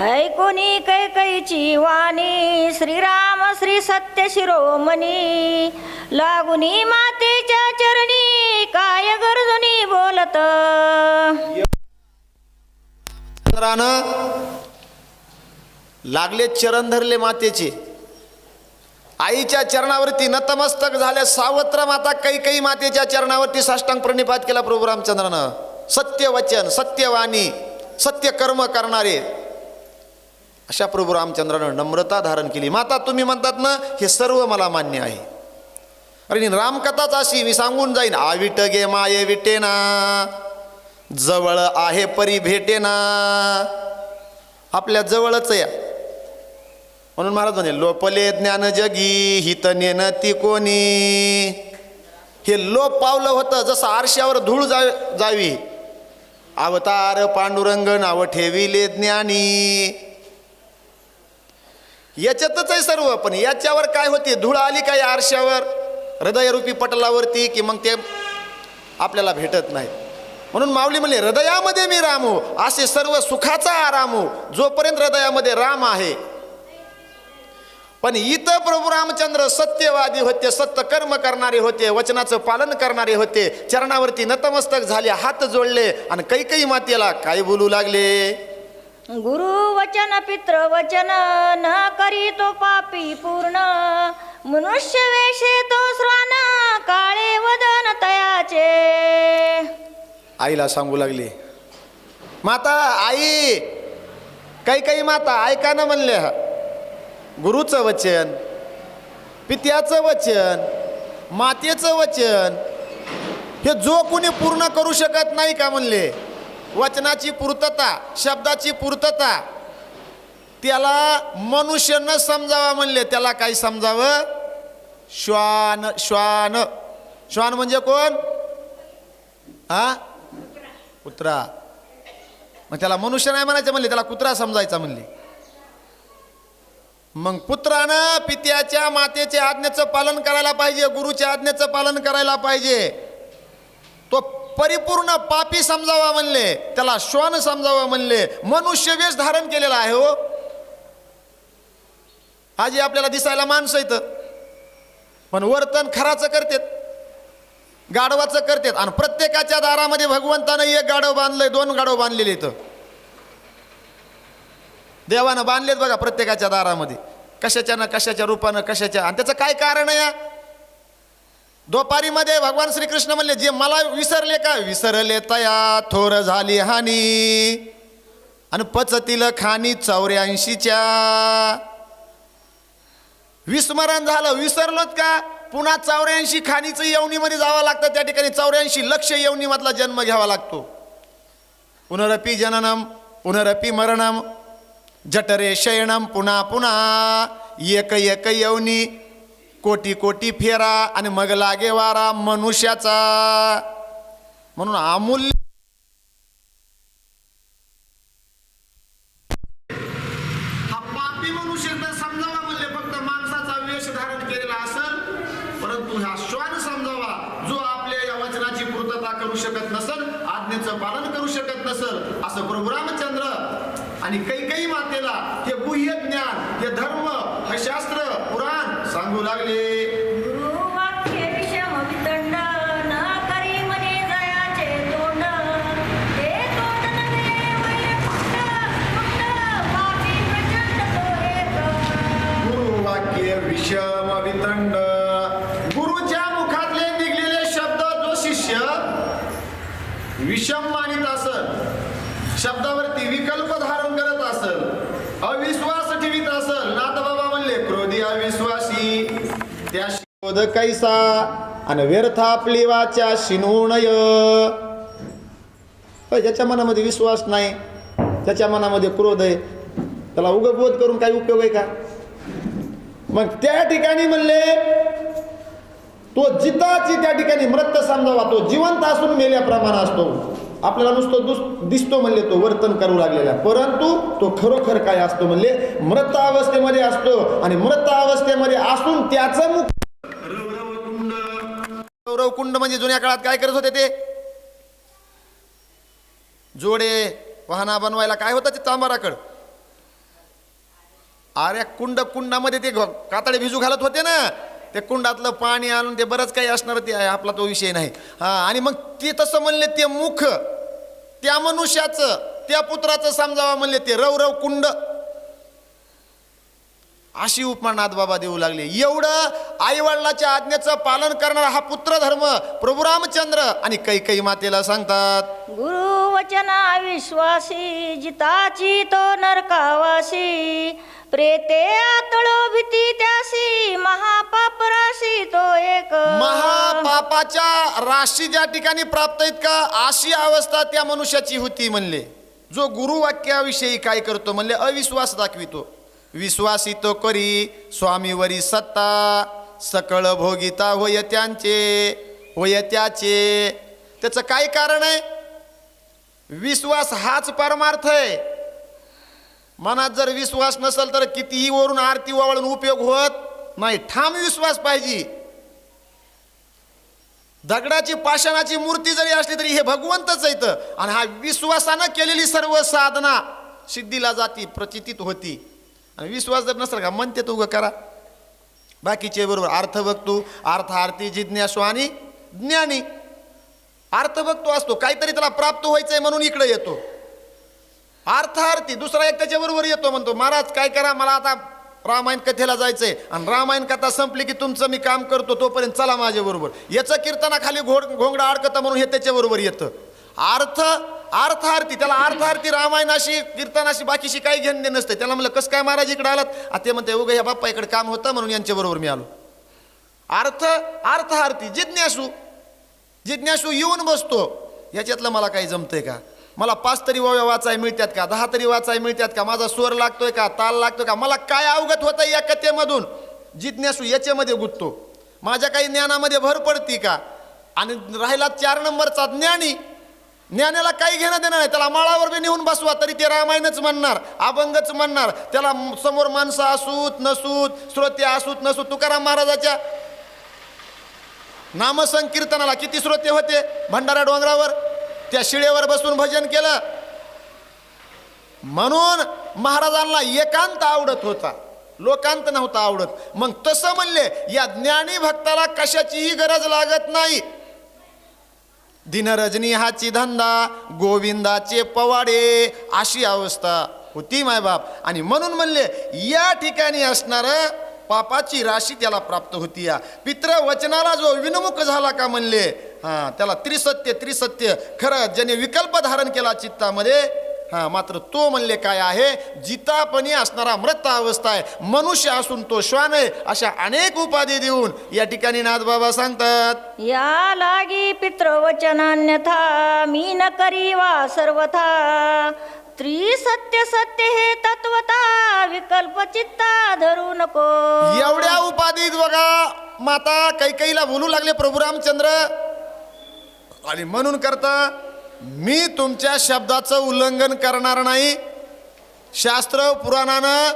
ऐकुनी कैकईची वाणी? श्रीराम श्री सत्य शिरोमणी. लागुनी मातेच्या चरणी काय गरजुनी बोलत? लागले चरण धरले मातेचे. आईच्या चरणावरती नतमस्तक झाल्या सावत्र माता कैकई मातेच्या चरणावरती साष्टांग प्रणिपात केला प्रभू रामचंद्रानं. सत्य वचन सत्यवाणी सत्य कर्म करणारे. अशा प्रभू रामचंद्रानं नम्रता धारण केली. माता तुम्ही म्हणतात ना हे सर्व मला मान्य आहे. अरे रामकथाच अशी मी सांगून जाईन. आविट गे माये विटेना जवळ आहे परी भेटेना. आपल्या जवळच या. म्हणून महाराज म्हणजे लोपले ज्ञान जगी हित नेन ती कोणी. हे लोप पावलं होतं जसं आरशावर धूळ जा जावी. अवतार पांडुरंग नाव ठेविले ज्ञानी. याच्यातच आहे सर्व पण याच्यावर काय होते? धूळ आली काय आरशावर? हृदयरूपी पटलावरती की मग ते आपल्याला भेटत नाही. म्हणून माऊली म्हणले हृदयामध्ये मी राम हो असे सर्व सुखाचा आराम हो जोपर्यंत हृदयामध्ये राम आहे. पण इथं प्रभू रामचंद्र सत्यवादी होते सत्य कर्म करणारे होते वचनाचं पालन करणारे होते चरणावरती नतमस्तक झाले हात जोडले आणि कैकई मातेला काय बोलू लागले? गुरु वचन पित्र वचन न करी तो पापी पूर्ण. मनुष्य वेशे तो श्रान काळे वदन तयाचे. आईला सांगू लागली माता आई काही काही माता ऐका ना म्हणले गुरुचं वचन पित्याचं वचन मातेचं वचन हे जो कोणी पूर्ण करू शकत नाही का म्हणले? वचनाची पूर्तता शब्दाची पूर्तता. त्याला मनुष्य न समजावा म्हणले त्याला काही समजावं? श्वान श्वान. श्वान म्हणजे कोण? हा? कुत्रा. मग त्याला मनुष्य नाही म्हणायचं म्हणले त्याला कुत्रा समजायचा म्हणले. मग पुत्रानं पित्याच्या मातेच्या आज्ञेचं पालन करायला पाहिजे गुरुच्या आज्ञेचं पालन करायला पाहिजे. तो परिपूर्ण पापी समजावा म्हणले त्याला श्वान समजावा म्हणले मनुष्य वेश धारण केलेला आहे हो. आजी आपल्याला दिसायला माणसं येतं पण वर्तन खराचं करतेत गाढवाचं करतेत आणि प्रत्येकाच्या दारामध्ये भगवंतानं एक गाढव बांधलंय दोन गाढव बांधलेले इथं देवानं बांधलेत बघा प्रत्येकाच्या दारामध्ये. कशाच्या ना कशाच्या रूपानं कशाच्या आणि त्याचं काय कारण आहे दुपारीमध्ये भगवान श्रीकृष्ण म्हणले जे मला विसरले का? विसरले तया थोर झाली हानी. आणि पचतील खानी चौऱ्याऐंशीच्या. विस्मरण झालं विसरलोत का? पुन्हा चौऱ्याऐंशी खानीचं यवनीमध्ये जावं लागतं त्या ठिकाणी चौऱ्याऐंशी लक्ष यवनीमधला जन्म घ्यावा लागतो. पुनरपी जननम पुनरपी मरणम जठरे शयनम पुन्हा पुन्हा एक एक यवनी कोटी कोटी फेरा आणि मग लागे वारा मनुष्याचा. म्हणून अमूल्य मानित असल. शब्दावरती विकल्प धारण करत असल. अविश्वास ठेवीत असल. नाथ बाबा म्हणले क्रोधी अविश्वासी त्या शोध कैसा? आणि व्यर्थ आपली वाचा शिनोणय ज्याच्या मनामध्ये विश्वास नाही त्याच्या मनामध्ये क्रोध आहे. त्याला उगबोध करून काही उपयोग आहे का? मग त्या ठिकाणी म्हणले तो जिताची त्या ठिकाणी मृत समजावा. तो जिवंत असून मेल्याप्रमाणे असतो. आपल्याला नुसतं दुस दिसतो म्हणले तो वर्तन करू लागलेला. परंतु तो खरोखर काय असतो म्हणले? मृत अवस्थेमध्ये असतो. आणि मृत अवस्थेमध्ये असून त्याचं मुख कुंड म्हणजे जुन्या काळात काय करत होते ते? जोडे वाहना बनवायला काय होतं ते तांबाराकड? अरे कुंड कुंडामध्ये ते कातडे भिजू घालत होते ना? ते कुंडातलं पाणी आणून ते बरंच काही असणार ते आपला तो विषय नाही. हा आणि मग ते तसं म्हणले ते मुख त्या मनुष्याचं त्या पुत्राचं समजावा म्हणले ते रवरव कुंड. अशी उपमानाथ बाबा देऊ लागले. एवढं आईवडिलाच्या आज्ञेचं पालन करणारा हा पुत्र धर्म प्रभू रामचंद्र आणि कैकई मातेला सांगतात. गुरु वचना विश्वासी जिताची तो नरकावासी. प्रेते आतळो भीती त्यासी महापाप राशी तो एक. महापापाच्या राशी ज्या ठिकाणी प्राप्त आहेत का अशी अवस्था त्या मनुष्याची होती म्हणले. जो गुरुवाक्याविषयी काय करतो म्हणले अविश्वास दाखवितो. विश्वासी तो करी स्वामीवरी सत्ता सकळ भोगिता होय त्यांचे होय त्याचे. त्याचं काय कारण आहे? विश्वास हाच परमार्थ आहे. मनात जर विश्वास नसेल तर कितीही वरून आरती वावळून उपयोग होत नाही. ठाम विश्वास पाहिजे. दगडाची पाषाणाची मूर्ती जरी असली तरी हे भगवंतच येतं आणि हा विश्वासानं केलेली सर्व साधना सिद्धीला जाती प्रचितीत होती. आणि विश्वास जर नसेल का म्हणते तो उगं करा. बाकीचे बरोबर अर्थभक्तू अर्थ आरती जिज्ञासू आणि ज्ञानी. अर्थवक्तू असतो. काहीतरी त्याला प्राप्त व्हायचंय म्हणून इकडे येतो. अर्थार्थी दुसरा एक त्याच्याबरोबर येतो म्हणतो महाराज काय करा? मला आता रामायण कथेला जायचंय. आणि रामायण कथा संपली की तुमचं मी काम करतो तोपर्यंत चला माझ्याबरोबर याचं कीर्तनाखाली घोड घोंगडा अडकतं म्हणून हे त्याच्याबरोबर येतं. अर्थ अर्थार्थी त्याला अर्थार्थी रामायणाशी कीर्तनाशी बाकीशी काही घेणं देणं नसतं. त्याला म्हणलं कसं काय महाराज इकडे आलात? ते म्हणते उगा ह्या बाप्पा इकडे काम होतं म्हणून यांच्याबरोबर मी आलो. अर्थ अर्थार्थी जिज्ञासू जिज्ञासू येऊन बसतो. याच्यातलं मला काही जमतंय का? मला पाच तरी ओव्या वाचाय मिळतात का? दहा तरी वाचाय मिळतात का? माझा स्वर लागतोय का? ताल लागतोय का? मला काय अवगत होतं या कथेमधून जिज्ञासू याच्यामध्ये गुंततो. माझ्या काही ज्ञानामध्ये भर पडती का? आणि राहिला चार नंबरचा ज्ञानी ज्ञानाला काही घेणं देणं नाही. त्याला माळावर बी नेऊन बसवा तरी ते रामायणच म्हणणार अभंगच म्हणणार. त्याला समोर माणसं असूत नसूत श्रोते असूत नसूत तुकाराम महाराजाच्या नामसंकीर्तनाला किती श्रोते होते? भंडारा डोंगरावर. त्या शिळेवर बसून भजन केलं. म्हणून महाराजांना एकांत आवडत होता. लोकांत नव्हता आवडत. मग तसं म्हणले या ज्ञानी भक्ताला कशाचीही गरज लागत नाही. दिनरजनी हाची धंदा गोविंदाचे पवाडे अशी अवस्था होती मायबाप आणि म्हणून म्हणले या ठिकाणी असणार पापाची राशी त्याला प्राप्त होती या. पित्र वचनाला जो विनमुख झाला का म्हणले हा त्याला त्रिसत्य त्रिसत्य. खरं ज्याने विकल्प धारण केला चित्तामध्ये हा मात्र तो म्हणले काय आहे? जितापणी असणारा मृत अवस्था आहे. मनुष्य असून तो श्वान आहे अशा अनेक उपाधी देऊन या ठिकाणी नाथबाबा सांगतात. या लागी पितृवचनान्यथा मी न करी वा सर्वथा. त्रिसत्य सत्य हे तत्वता विकल्प चित्ता धरू नको. एवढ्या उपाधीत बघा माता कैकईला बोलू लागले प्रभू रामचंद्र आणि म्हणून करता मी तुमच्या शब्दाचं उल्लंघन करणार नाही. शास्त्र पुराणानं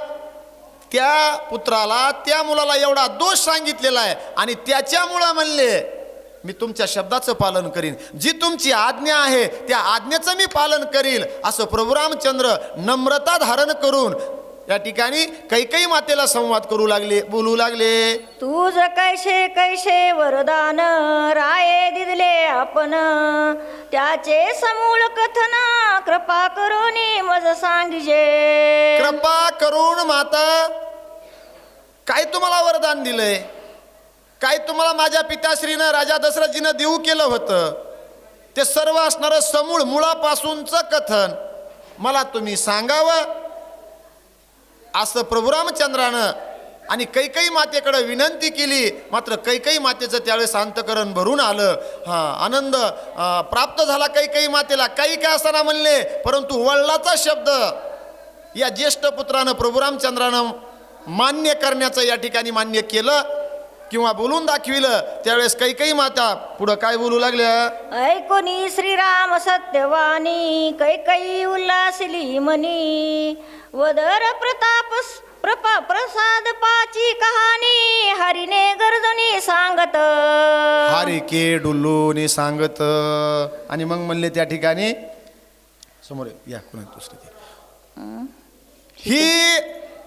त्या पुत्राला त्या मुलाला एवढा दोष सांगितलेला आहे. आणि त्याच्यामुळं म्हणले मी तुमच्या शब्दाचं पालन करीन. जी तुमची आज्ञा आहे त्या आज्ञेचं मी पालन करील असं प्रभुरामचंद्र नम्रता धारण करून या ठिकाणी कैकई मातेला संवाद करू लागले बोलू लागले. तुझ कैसे कैसे वरदान राये दिदले आपण. त्याचे समूळ कथन कृपा करोनी मज सांगिजे. कृपा करून माता काय तुम्हाला वरदान दिलंय? काय तुम्हाला माझ्या पिताश्रीनं राजा दशरथजीनं देऊ केलं होतं? ते सर्व असणारं समूळ मुळापासूनचं कथन. मला तुम्ही सांगावं? असं प्रभुरामचंद्रानं आणि कैकई मातेकडे विनंती केली. मात्र कैकई मातेचं त्यावेळेस अंतकरण भरून आलं. हां आनंद प्राप्त झाला कैकई मातेला. काही काय असताना म्हणले परंतु वडिलाचा शब्द या ज्येष्ठ पुत्रानं प्रभुरामचंद्रानं मान्य करण्याचं या ठिकाणी मान्य केलं. किंवा बोलून दाखविलं त्यावेळेस कैकई माता पुढं काय बोलू लागल्या ऐकोनी श्रीराम सत्यवाणी कैकई उल्हासली मनी वदर प्रताप प्रपा प्रसाद पाची कहाणी हरिने गर्जनी सांगत हारे के डुल्लूने सांगत आणि मग म्हणले त्या ठिकाणी समोर या कोणी दुसरे. ही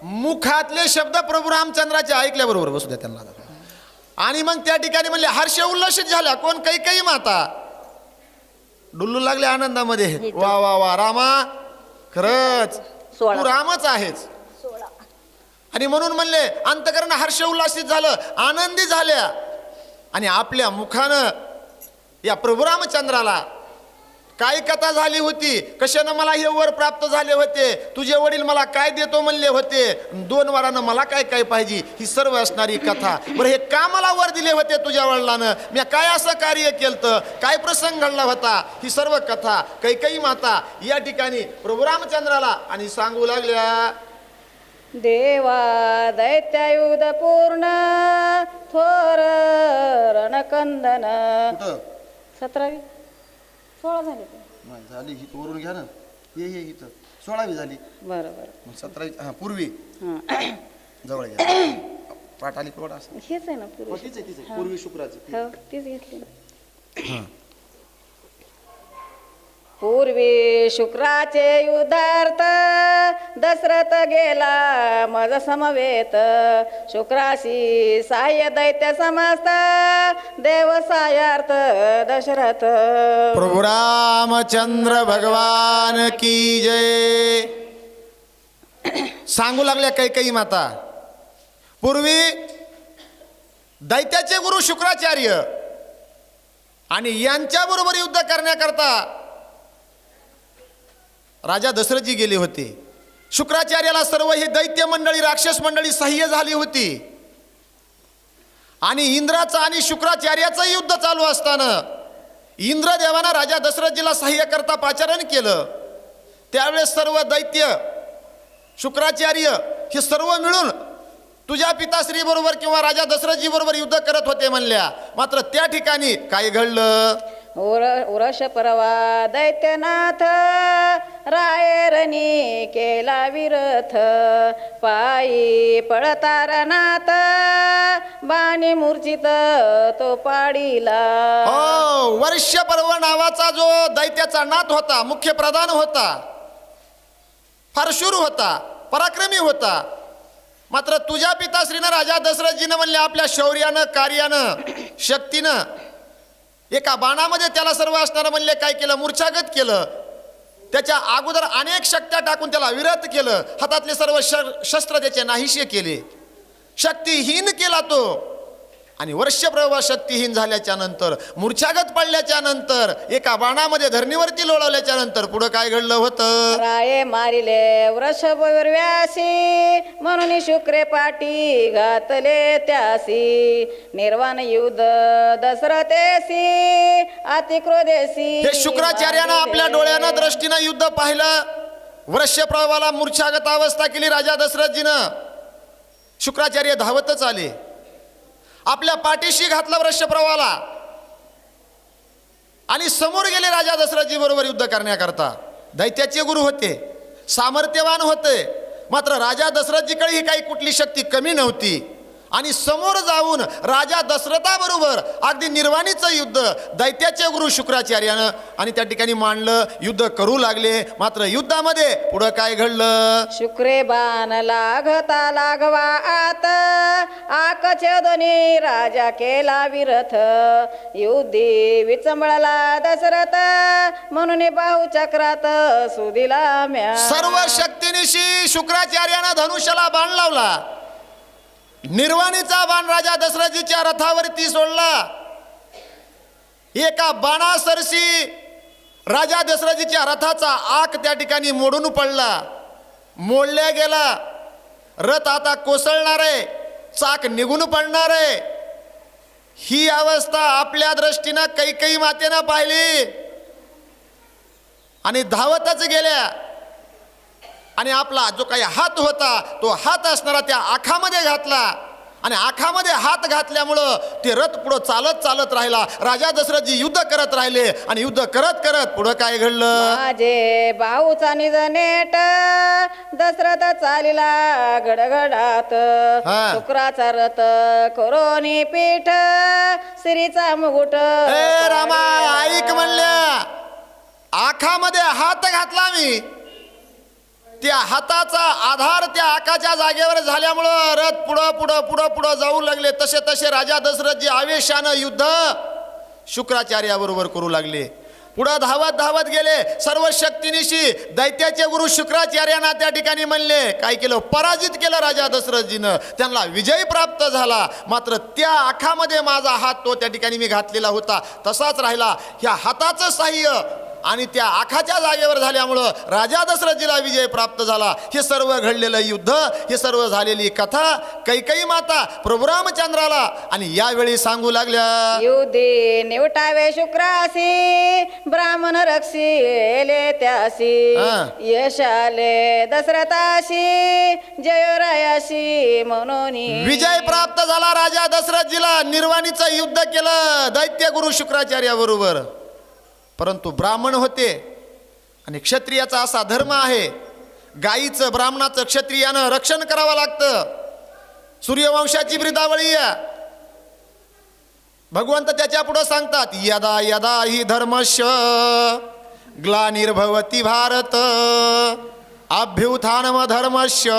मुखातले शब्द प्रभू रामचंद्राचे ऐकल्याबरोबर बसू द्या त्यांना. आणि मग त्या ठिकाणी म्हणले हर्ष उल्लसित झाल्या कोण? काही काही माता. डुल्लू लागले आनंदामध्ये. वा वा वा रामा. खरंच. तू रामच आहेच आणि म्हणून म्हणले अंतकरण हर्ष उल्लासित झालं आनंदी झाल्या. आणि आपल्या मुखानं या प्रभू रामचंद्राला काय कथा झाली होती. कशानं मला हे वर प्राप्त झाले होते? तुझे वडील मला काय देतो म्हणले होते? दोन वारानं मला काय काय पाहिजे? ही सर्व असणारी कथा. बरं हे का मला वर दिले होते तुझ्या वडिलानं? मी काय असं कार्य केलं काय प्रसंग घडला होता? ही सर्व कथा. कैकई माता या ठिकाणी प्रभू रामचंद्राला आणि सांगू लागल्या. देवा दैत्यायुध पूर्ण थोर रणकंदन. सतरावी? सोळा झाले ते. नाही, झाली ही वरून घ्या ना. हे हे इथं सोळावी झाली. बरं बरं. मग सतरावी हां पूर्वी. हां. जवळ घ्या. पाठ आली असं. हेच आहे ना पूर्वी. तीच आहे तीच पूर्वी शुक्राची. हो तीच घेतली. पूर्वी शुक्राचे युद्धार्थ दशरथ गेला मज समवेत. शुक्राशी साह्य दैत्य समस्त देव सायार्थ दशरथ. प्रभु रामचंद्र भगवान की जय. सांगू लागल्या कैकई माता. पूर्वी दैत्याचे गुरु शुक्राचार्य आणि यांच्याबरोबर युद्ध करण्याकरता राजा दशरथजी गेले होते. शुक्राचार्याला सर्व ही दैत्य मंडळी राक्षस मंडळी सह्य झाली होती. आणि इंद्राचं आणि शुक्राचार्याचं युद्ध चालू असताना इंद्रदेवानं राजा दशरथजीला सह्य करता पाचारण केलं. त्यावेळेस सर्व दैत्य शुक्राचार्य हे सर्व मिळून तुझ्या पिताश्रीबरोबर किंवा राजा दशरथजीबरोबर युद्ध करत होते म्हणल्या. मात्र त्या ठिकाणी काय घडलं? उर उरश परवा दैत्यनाथ रायरनी केला विरथ. पायी पळतारनाथ बाणी मूर्छित तो पाडीला. हो वर्ष पर्व नावाचा जो दैत्याचा नाथ होता मुख्य प्रधान होता फार शूर होता पराक्रमी होता. मात्र तुझ्या पिताश्रीनं राजा दशरथजीनं म्हणले आपल्या शौर्यानं कार्यानं शक्तीनं एका बाणामध्ये त्याला सर्व असणारं म्हणले काय केलं? मूर्छागत केलं. त्याच्या अगोदर अनेक शक्त्या टाकून त्याला विरत केलं. हातातले सर्व श- शस्त्र त्याचे नाहीशे केले. शक्तीहीन केला तो. आणि वर्षप्रभा शक्तीहीन झाल्याच्यानंतर मूर्छागत पडल्याच्या नंतर एका बाणामध्ये धरणीवरती लोळवल्याच्या नंतर पुढं काय घडलं होतं? राये मारिले व्यासी म्हणून शुक्रे पाटी घातले त्यासी. निर्वाण युद्ध दसरथेसी अतिक्रोधेसी. हे शुक्राचार्यानं आपल्या डोळ्यानं दृष्टीनं युद्ध पाहिलं. वर्षप्रभाला मूर्छागत अवस्था केली राजा दशरथजीनं शुक्राचार्य धावतच आले. आपल्या पाठीशी घातला वृषप्रवाला आणि समोर गेले राजा दशरथजी बरोबर युद्ध करण्याकरता. दैत्याचे गुरु होते सामर्थ्यवान होते. मात्र राजा दशरथजीकडे ही काही कुठली शक्ती कमी नव्हती. आणि समोर जाऊन राजा दशरथाबरोबर अगदी निर्वाणीचं युद्ध दैत्याचे गुरु शुक्राचार्यानं आणि त्या ठिकाणी मांडलं युद्ध करू लागले. मात्र युद्धामध्ये पुढं काय घडलं? शुक्रे बाण लागता लागवा आत आकछदनी राजा केला विरथ. युद्धी विचंबळला दशरथ म्हणून बाहू चक्रात सुदिला म्या. सर्व शक्तीनिशी शुक्राचार्यानं धनुष्याला बाण लावला. निर्वाणीचा बाण राजा दशरथजीच्या रथावरती सोडला. एका बाणासरशी राजा दशरथजीच्या रथाचा आक त्या ठिकाणी मोडून पडला. मोडल्या गेला. रथ आता कोसळणार आहे. चाक निघून पडणार आहे. ही अवस्था आपल्या दृष्टीनं कैकई मातेनं पाहिली. आणि धावतच गेल्या. आणि आपला जो काही हात होता तो हात असणारा त्या आखामध्ये घातला. आणि आखामध्ये हात घातल्यामुळं ते रथ पुढं चालत चालत राहिला. राजा दशरथजी युद्ध करत राहिले आणि युद्ध करत करत पुढं काय घडलं? माझे भाऊचा निज नेट दशरथ चालिला गडगडात. हा. शुक्राचा रथ कोरोनी पीठ श्रीचा मुकुट. ए रामा ऐक म्हणल्या. आखामध्ये हात घातला मी. त्या हाताचा आधार त्या आकाच्या जागेवर झाल्यामुळं रथ पुढं पुढं पुढं पुढं जाऊ लागले. तसे तसे राजा दशरथजी आवेशानं युद्ध शुक्राचार्याबरोबर करू लागले. पुढं धावत धावत गेले. सर्व शक्तीनिशी दैत्याचे गुरु शुक्राचार्यांना त्या ठिकाणी म्हणले काय केलं? पराजित केलं राजा दशरथजीनं. त्यांना विजय प्राप्त झाला. मात्र त्या आखामध्ये माझा हात तो त्या ठिकाणी मी घातलेला होता. तसाच राहिला. ह्या हाताचं साह्य आणि त्या आखाच्या जागेवर झाल्यामुळं राजा दशरथजीला विजय प्राप्त झाला. हे सर्व घडलेलं युद्ध हे सर्व झालेली कथा कैकई माता प्रभू रामचंद्राला आणि यावेळी सांगू लागल्या. युद्धे निवटावे शुक्रासी ब्राह्मण रक्षी त्यासी. यश आले दशरथाशी जयोरायाशी म्हणून. विजय प्राप्त झाला राजा दशरथजीला. निर्वाणीचं युद्ध केलं दैत्य गुरु शुक्राचार्याबरोबर. परंतु ब्राह्मण होते. आणि क्षत्रियाचा असा धर्म आहे. गायीचं ब्राह्मणाचं क्षत्रियानं रक्षण करावं लागतं. सूर्यवंशाची ब्रिदावळी आहे. भगवंत त्याच्या पुढं सांगतात यदा यदा ही धर्मश ग्लानिर्भवती भारत अभ्युत्थानमधर्मस्य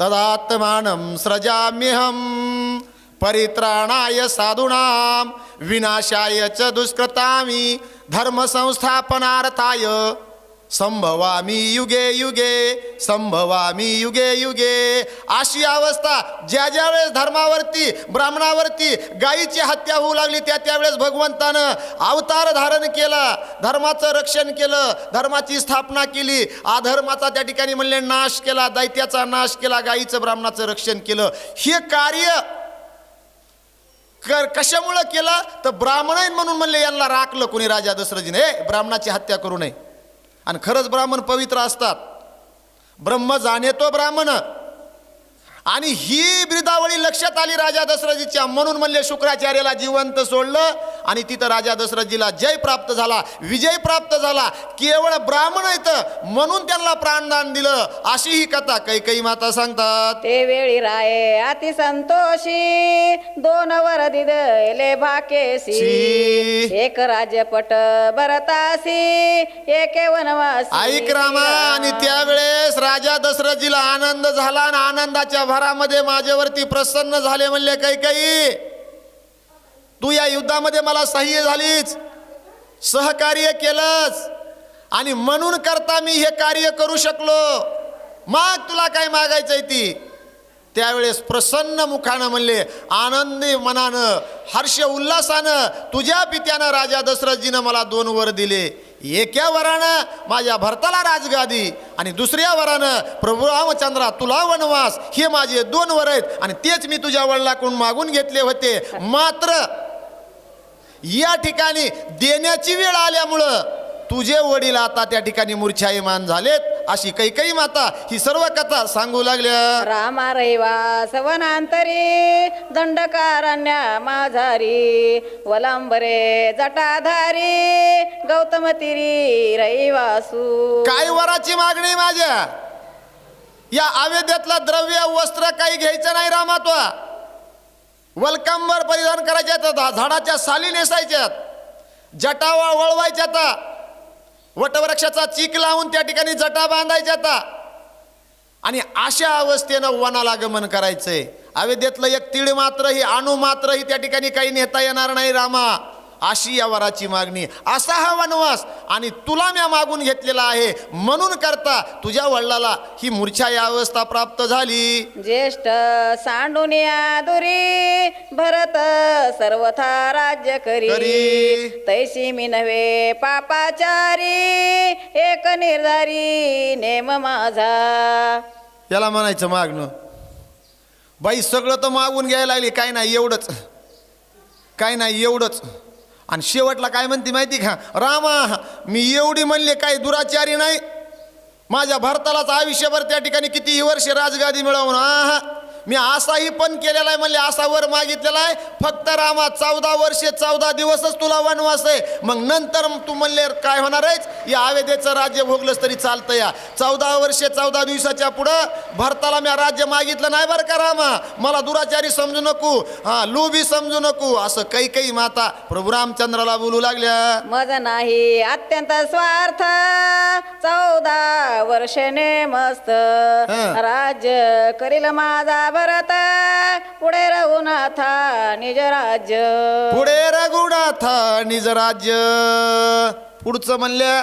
तदात्मानं स्रजाम्यहम परित्राणाय साधूनां विनाशाय च दुष्कृतामी धर्मसंस्थापनार्थाय संभवामी युगे युगे संभवामी युगे युगे. अशी अवस्था ज्या ज्या वेळेस धर्मावरती ब्राह्मणावरती गायीची हत्या होऊ लागली त्या त्यावेळेस भगवंतानं अवतार धारण केला धर्माचं रक्षण केलं धर्माची स्थापना केली. अधर्माचा त्या ठिकाणी म्हणले नाश केला दैत्याचा नाश केला गायीचं ब्राह्मणाचं रक्षण केलं. हे कार्य कर कशामुळं केलं? तर ब्राह्मण म्हणून म्हणले यांना राखलं कोणी राजा दशरथीने. हे ब्राह्मणाची हत्या करू नये. आणि खरंच ब्राह्मण पवित्र असतात. ब्रह्म जाणे तो ब्राह्मण. आणि ही ब्रिदावळी लक्षात आली राजा दशरथीच्या. म्हणून म्हणले शुक्राचार्याला जिवंत सोडलं आणि तिथं राजा दशरथजीला जय प्राप्त झाला. विजय प्राप्त झाला. केवळ ब्राह्मण आहेत म्हणून त्यांना प्राणदान दिलं. अशी ही कथा काही काही माता सांगतात. ते वेळी राये अति संतोषी. दोन वर दिदले भाकेसी. एक राज्यपट भरतासी. एके वनवासी. ऐक रामा आणि त्यावेळेस राजा दशरथजीला आनंद झाला आणि आनंदाच्या भरामध्ये माझ्यावरती प्रसन्न झाले म्हणले काही काही. तू या युद्धामध्ये मला सहाय्य झालीच सहकार्य केलंच. आणि म्हणून करता मी हे कार्य करू शकलो. माग तुला काय मागायचंय ती? त्यावेळेस प्रसन्न मुखानं म्हणले आनंदी मनानं हर्ष उल्हासानं तुझ्या पित्यानं राजा दशरथजीनं मला दोन वर दिले. एका वरानं माझ्या भरताला राजगादी आणि दुसऱ्या वरानं प्रभू रामचंद्रा तुला वनवास हे माझे दोन वर आहेत आणि तेच मी तुझ्या वडिलाकडून मागून घेतले होते. मात्र या ठिकाणी देण्याची वेळ आल्यामुळं तुझे वडील आता त्या ठिकाणी मूर्छायमान झालेत. अशी काही काही माता ही सर्व कथा सांगू लागल्या. रामा रैवास वनांतरी दंडकारण्या माझारी वलांबरे जटाधारी गौतम तिरी रैवासू काय वराची मागणी माझ्या? या अवेद्यातला द्रव्य वस्त्र काही घ्यायचं नाही रामात्वा वलकांबर परिधान करायच्यात आता, झाडाच्या साली नेसायच्यात जटावा वळवायच्यात वटवृक्षाचा चीक लावून त्या ठिकाणी जटा बांधायच्या आता. आणि अशा अवस्थेनं वनाला गमन करायचंय. अवेद्यातलं एक तीळ मात्र ही अणू मात्र ही त्या ठिकाणी काही नेता येणार नाही रामा. अशी या वराची मागणी. असा हा वनवास आणि तुला म्या मागून घेतलेला आहे. म्हणून करता तुझ्या वडिलाला ही मूर्छा या अवस्था प्राप्त झाली. ज्येष्ठ सांडुनिया दुरी भरत सर्वथा राज्य करी. करी. तैसी मी नव्हे पापाचारी एक निर्धारी नेम माझा. याला म्हणायचं मागणं. बाई सगळं तर मागून घ्यायला लागली. काय नाही एवढंच. काय नाही एवढंच. आणि शेवटला काय म्हणते माहिती का? रामा मी एवढी म्हणले काय दुराचारी नाही. माझ्या भारतालाच आयुष्यभर त्या ठिकाणी कितीही वर्ष राजगादी मिळवून आहा. मी असाही पण केलेला आहे म्हणले असा वर मागितलेला आहे. फक्त रामा चौदा वर्षे चौदा दिवसच तुला वनवास आहे. मग नंतर तू म्हणले काय होणार आहेस? या आवेदेचं राज्य भोगलंच तरी चालतं या. चौदा वर्षे चौदा दिवसाच्या पुढं भरताला मी राज्य मागितलं नाही बरं का रामा? मला दुराचारी समजू नको. हा लोभी समजू नको. असं काही काही माता प्रभू रामचंद्राला बोलू लागल्या. मज नाही अत्यंत स्वार्थ. चौदा वर्षने मस्त. राज्य करील माझा भरत पुढे रघुनाथा निज राज्य। पुढे रघुनाथा निज राज्य। पुढचं म्हणल्या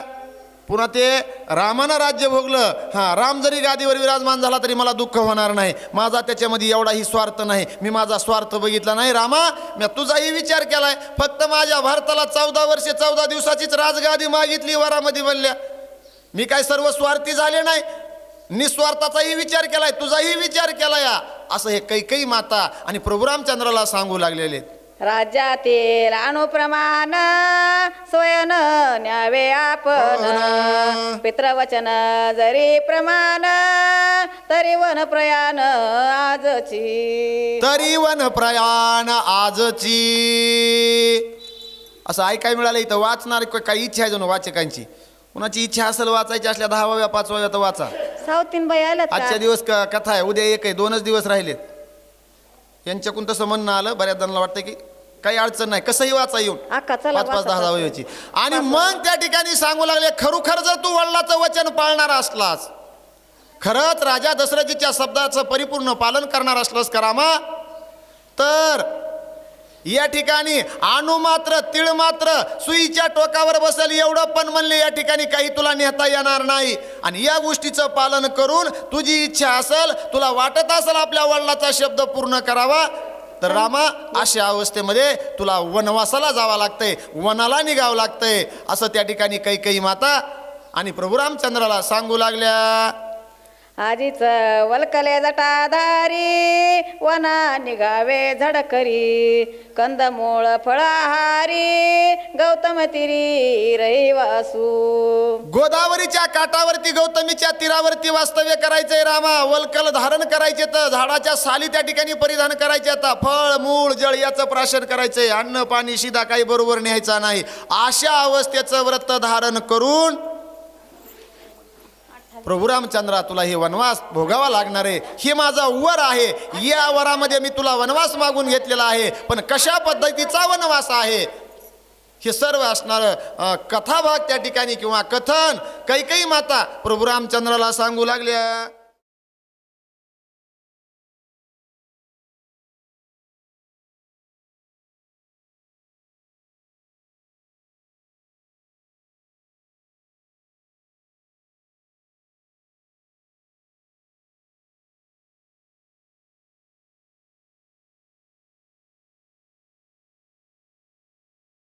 पुन्हा ते रामानं राज्य भोगलं. हां राम जरी गादीवर विराजमान झाला तरी मला दुःख होणार नाही. माझा त्याच्यामध्ये एवढाही स्वार्थ नाही. मी माझा स्वार्थ बघितला नाही. रामा मी तुझाही विचार केलाय. फक्त माझ्या भारताला चौदा वर्षे चौदा दिवसाचीच राजगादी मागितली वरामध्ये म्हणल्या. मी काय सर्व स्वार्थी झाले नाही. निस्वार्थाचाही विचार केलाय तुझाही विचार केलाय. असं हे काही माता आणि प्रभू रामचंद्राला सांगू लागलेले. राज्यातील अनुप्रमाण स्वयं न्यावे आपण. पित्रवचन जरी प्रमाण तरी वन प्रयाण आजची. तरी वन प्रयाण आजची. असं ऐकाय मिळालं इथं वाचणार काही इच्छा आहे जणू वाचकांची. कुणाची इच्छा असेल वाचायची असल्या दहाव्या पाचव्या तर वाचा. साऊथीन बाई आल्यात का? आजच्या दिवस क- कथा आहे. उद्या एक आहे. दोनच दिवस राहिलेत. यांच्याकडून तसं म्हणणं आलं. बऱ्याच जणांना वाटतं की काही अडचण नाही. कसंही वाचा येऊन. अक्का चला पाच पाच वाचा, दहा दहा वाचा. वयाची आणि मग त्या ठिकाणी सांगू लागले खरोखर जर तू वडिलाचं वचन पाळणार असलास खरंच राजा दशरथीच्या शब्दाचं परिपूर्ण पालन करणार असलास करामा तर या ठिकाणी आणू मात्र तिळ मात्र सुईच्या टोकावर बसेल एवढं पण म्हणले या ठिकाणी काही तुला नेता येणार नाही. आणि या गोष्टीचं पालन करून तुझी इच्छा असेल तुला वाटत असेल आपल्या वडिलाचा शब्द पूर्ण करावा तर रामा अशा अवस्थेमध्ये तुला वनवासाला जावं लागतंय वनाला निघावं लागतंय असं त्या ठिकाणी काही काही माता आणि प्रभू रामचंद्राला सांगू लागल्या. आजीच वलकले जटाधारी वना निघावे झडकरी कंदमूळ फळाहारी गौतम तिरी रहिवासू. गोदावरीच्या काठावरती गौतमीच्या तीरावरती वास्तव्य करायचंय रामा. वलकल धारण करायचे तर झाडाच्या साली त्या ठिकाणी परिधान करायचे आता. फळ मूळ जळ याचं प्राशन करायचंय. अन्न पाणी शिदा काही बरोबर न्यायचा नाही. अशा अवस्थेचं व्रत धारण करून प्रभू रामचंद्रा तुला हे वनवास भोगावा लागणार आहे. हे माझा वर आहे. या वरामध्ये मी तुला वनवास मागून घेतलेला आहे. पण कशा पद्धतीचा वनवास आहे? हे सर्व असणारं कथाभाग त्या ठिकाणी किंवा कथन कैकई माता प्रभू रामचंद्राला सांगू लागल्या.